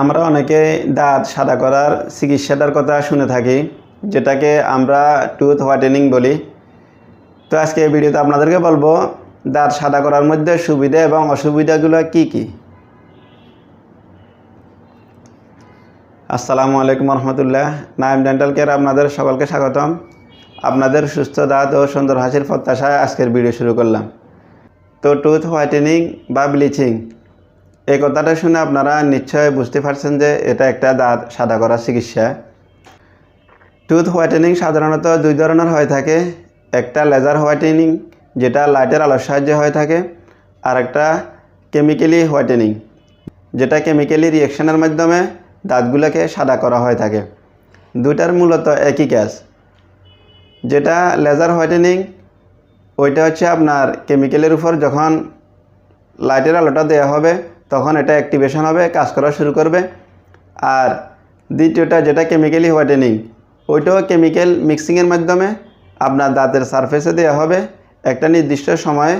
আমরা অনেকে দাঁত সাদা করার চিকিৎসাটার কথা শুনে থাকি, যেটাকে আমরা টুথ হোয়াইটেনিং বলি। তো আজকে এই ভিডিওতে আপনাদেরকে বলব, দাঁত সাদা করার মধ্যে সুবিধা এবং অসুবিধাগুলো কি কি? আসসালামু আলাইকুম রহমতুল্লাহ। নাইম ডেন্টাল কেয়ার আপনাদের সকলকে স্বাগতম। আপনাদের সুস্থ দাঁত ও সুন্দর হাসির প্রত্যাশায় আজকের ভিডিও শুরু করলাম। তো টুথ হোয়াইটেনিং বা ব্লিচিং এই কথাটা শুনে আপনারা নিশ্চয় বুঝতে পারছেন যে এটা একটা দাঁত সাদা করার চিকিৎসা। টুথ হোয়াইটেনিং সাধারণত দুই ধরনের হয়ে থাকে। একটা লেজার হোয়াইটেনিং যেটা লাইটের আলোর সাহায্যে হয়ে থাকে, আর একটা কেমিক্যালি হোয়াইটেনিং যেটা কেমিক্যালি রিয়েকশনের মাধ্যমে দাঁতগুলোকে সাদা করা হয়ে থাকে। দুটার মূলত একই কাজ। যেটা লেজার হোয়াইটেনিং ওইটা হচ্ছে আপনার কেমিক্যালের উপর যখন লাইটের আলোটা দেওয়া হবে তখন এটা অ্যাক্টিভেশন হবে, কাজ করা শুরু করবে। আর দ্বিতীয়টা যেটা কেমিক্যালি হোয়াইটেনিং ওইটাও কেমিক্যাল মিক্সিংয়ের মাধ্যমে আপনার দাঁতের সারফেসে দেওয়া হবে। একটা নির্দিষ্ট সময়ে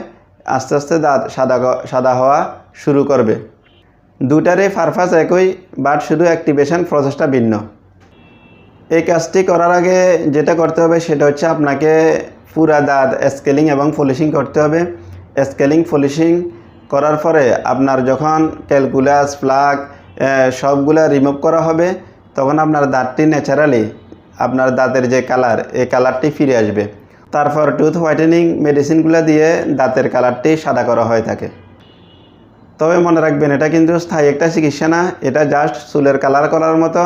আস্তে আস্তে দাঁত সাদা সাদা হওয়া শুরু করবে। দুটারই পারপাস একই বাট শুধু অ্যাক্টিভেশন প্রসেসটা ভিন্ন। এই কাজটি করার আগে যেটা করতে হবে, সেটা হচ্ছে আপনাকে পুরা দাঁত স্কেলিং এবং পলিশিং করতে হবে। স্কেলিং পলিশিং করার পরে আপনার যখন ক্যালকুলাস, প্লাগ সবগুলা রিমুভ করা হবে, তখন আপনার দাঁতটি ন্যাচারালি আপনার দাঁতের যে কালার এই কালারটি ফিরে আসবে। তারপর টুথ হোয়াইটেনিং মেডিসিনগুলো দিয়ে দাঁতের কালারটি সাদা করা হয়ে থাকে। তবে মনে রাখবেন, এটা কিন্তু স্থায়ী একটা চিকিৎসা না, এটা জাস্ট চুলের কালার করার মতো।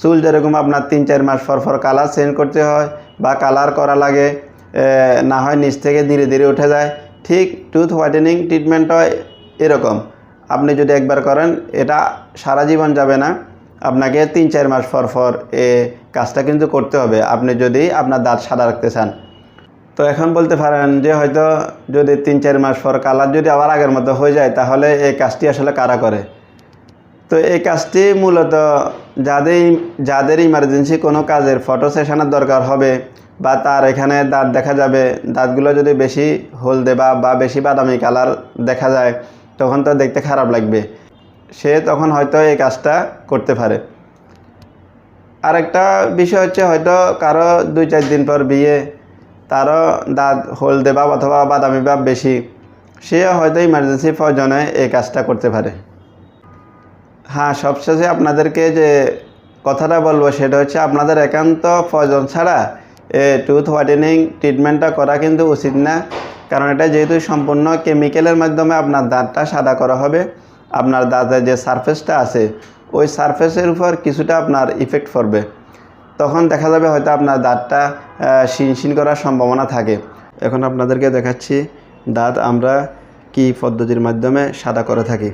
চুল যেরকম আপনার তিন চার মাস পর পর কালার চেঞ্জ করতে হয় বা কালার করা লাগে না হয় নিচ থেকে ধীরে ধীরে উঠে যায় ঠিক টুথ হোয়াইটেনিং ট্রিটমেন্ট হয় এরকম। আপনি যদি একবার করেন, এটা সারা জীবন যাবে না। আপনাকে তিন চার মাস পর পর এ কাজটা কিন্তু করতে হবে। আপনি যদি আপনার দাঁত সাদা রাখতে চান। তো এখন বলতে পারেন যে হয়তো যদি তিন চার মাস পর কালার যদি আবার আগের মতো হয়ে যায়, তাহলে এই কাজটি আসলে কারা করে? তো এই কাজটি মূলত যাদের যাদের ইমার্জেন্সি কোনো কাজের ফটো সেশনের দরকার হবে বা তার এখানে দাঁত দেখা যাবে। দাঁতগুলো যদি বেশি হলদে বা বা বেশি বাদামি কালার দেখা যায়, তখন তো দেখতে খারাপ লাগবে। সে তখন হয়তো এই কাজটা করতে পারে। আরেকটা বিষয় হচ্ছে হয়তো কারও দুই চার দিন পর বিয়ে, তারও দাঁত হলদে ভাব অথবা বাদামি ভাব বেশি, সে হয়তো ইমার্জেন্সি প্রয়োজনে এই কাজটা করতে পারে। হ্যাঁ সবশেষে আপনাদেরকে যে কথাটা বলব, সেটা হচ্ছে আপনাদের একান্ত প্রয়োজন ছাড়া টুথ হোয়াইটেনিং ট্রিটমেন্টটা করা কিন্তু উচিত না। কারণ এটা যেহেতু সম্পূর্ণ কেমিক্যালের মাধ্যমে আপনার দাঁতটা সাদা করা হবে। আপনার দাঁতের যে সারফেসটা আছে, ওই সারফেসের উপর কিছুটা আপনার ইফেক্ট পড়বে। তখন দেখা যাবে হয়তো আপনার দাঁতটা শিনশিন করার সম্ভাবনা থাকে। এখন আপনাদেরকে দেখাচ্ছি দাঁত আমরা কি পদ্ধতির মাধ্যমে সাদা করে থাকি।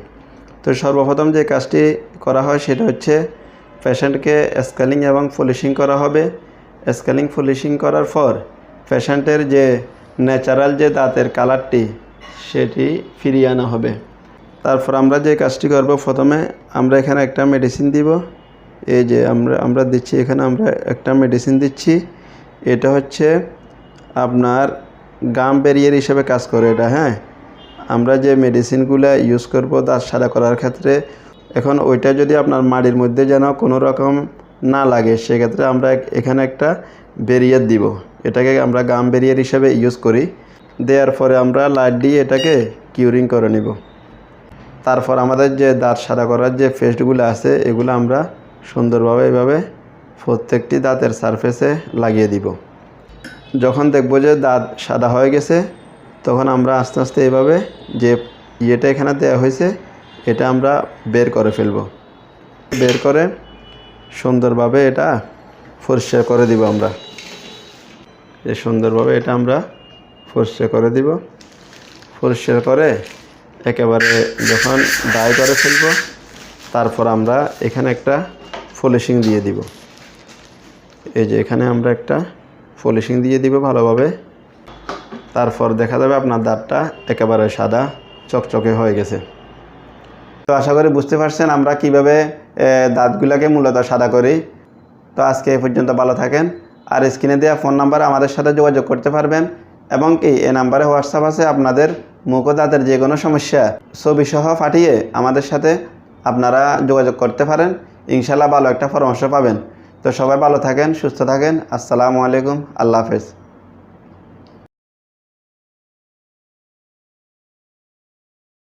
তো সর্বপ্রথম যে কাজটি করা হয় সেটা হচ্ছে পেশেন্টকে স্কেলিং এবং পলিশিং করা হবে। স্কেলিং পলিশিং করার পর পেশেন্টের যে ন্যাচারাল যে দাঁতের কালারটি, সেটি ফিরিয়ে আনা হবে। তারপর আমরা যে কাজটি করব, প্রথমে আমরা এখানে একটা মেডিসিন দিব। এই যে আমরা আমরা দিচ্ছি এখানে, আমরা একটা মেডিসিন দিচ্ছি। এটা হচ্ছে আপনার গাম ব্যারিয়ার হিসেবে কাজ করে এটা হ্যাঁ? আমরা যে মেডিসিনগুলো ইউজ করব, দাঁত সাদা করার ক্ষেত্রে, এখন ওইটা যদি আপনার মাড়ির মধ্যে যেন কোনো রকম না লাগে, সেক্ষেত্রে আমরা এখানে একটা ব্যারিয়ার দিব। এটাকে আমরা গাম ব্যারিয়ার হিসাবে ইউজ করি। দেওয়ার পরে আমরা লাইট দিয়ে এটাকে কিউরিং করে নিব। তারপর আমাদের যে দাঁত সাদা করার যে পেস্টগুলো আছে, এগুলো আমরা সুন্দরভাবে এভাবে প্রত্যেকটি দাঁতের সারফেসে লাগিয়ে দিব। যখন দেখব যে দাঁত সাদা হয়ে গেছে, তখন আমরা আস্তে আস্তে এভাবে যে ইয়েটা এখানে দেওয়া হয়েছে, এটা আমরা বের করে ফেলব। বের করে সুন্দরভাবে এটা পরিষ্কার করে দিব আমরা। যে সুন্দরভাবে এটা আমরা পরিষ্কার করে দিব। পরিষ্কার করে একেবারে যখন ড্রাই করে ফেলব, তারপর আমরা এখানে একটা পলিশিং দিয়ে দিব। এই যে এখানে আমরা একটা পলিশিং দিয়ে দিব ভালোভাবে। তারপর দেখা যাবে আপনার দাঁতটা একেবারে সাদা, চকচকে হয়ে গেছে। তো আশা করি বুঝতে পারছেন আমরা কীভাবে দাঁতগুলোকে মূলত সাদা করি। তো আজকে এ পর্যন্ত ভালো থাকেন। আর স্ক্রিনে দেওয়া ফোন নাম্বারে আমাদের সাথে যোগাযোগ করতে পারবেন। এবং কি, এ নাম্বারে হোয়াটসঅ্যাপ আছে আপনাদের মুখ দাঁতের যে কোনো সমস্যা। ছবি সহ পাঠিয়ে আমাদের সাথে আপনারা যোগাযোগ করতে পারেন। ইনশাল্লাহ ভালো একটা পরামর্শ পাবেন। তো সবাই ভালো থাকেন, সুস্থ থাকেন। আসসালামু আলাইকুম। আল্লাহ হাফেজ।